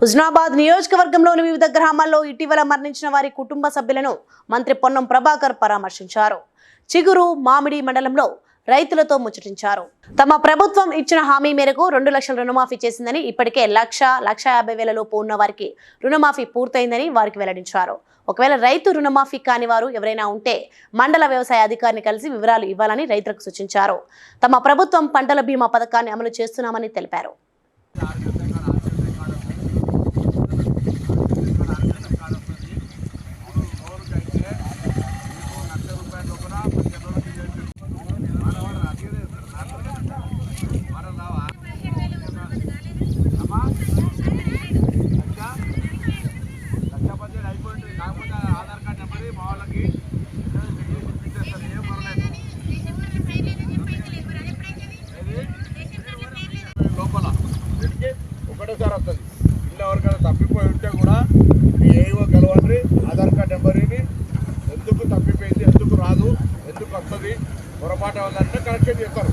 హుజనాబాద్ నియోజకవర్గంలోని వివిధ గ్రామాల్లో ఇటీవల మరణించిన వారి కుటుంబ సభ్యులను మంత్రి పొన్నం ప్రభాకర్ పరామర్శించారు. చిగురు మామిడి మండలంలో రైతులతో ముచ్చటించారు. తమ ప్రభుత్వం ఇచ్చిన హామీ మేరకు రెండు లక్షల రుణమాఫీ చేసిందని ఇప్పటికే లక్ష లక్ష యాభై వేల లోపు ఉన్న వారికి రుణమాఫీ పూర్తయిందని వారికి వెల్లడించారు. ఒకవేళ రైతు రుణమాఫీ కాని వారు ఎవరైనా ఉంటే మండల వ్యవసాయ అధికారిని కలిసి వివరాలు ఇవ్వాలని రైతులకు సూచించారు. తమ ప్రభుత్వం పంటల బీమా పథకాన్ని అమలు చేస్తున్నామని తెలిపారు. ఒకటేసారి వస్తుంది. ఇల్లు ఎవరికైనా తప్పిపోయి ఉంటే కూడా మీ ఏవో కలవండి ఆధార్ కార్డ్ నెంబర్ని ఎందుకు తప్పిపోయింది ఎందుకు రాదు ఎందుకు వస్తుంది పొరపాటు ఉందంటే కనెక్షన్ చేస్తారు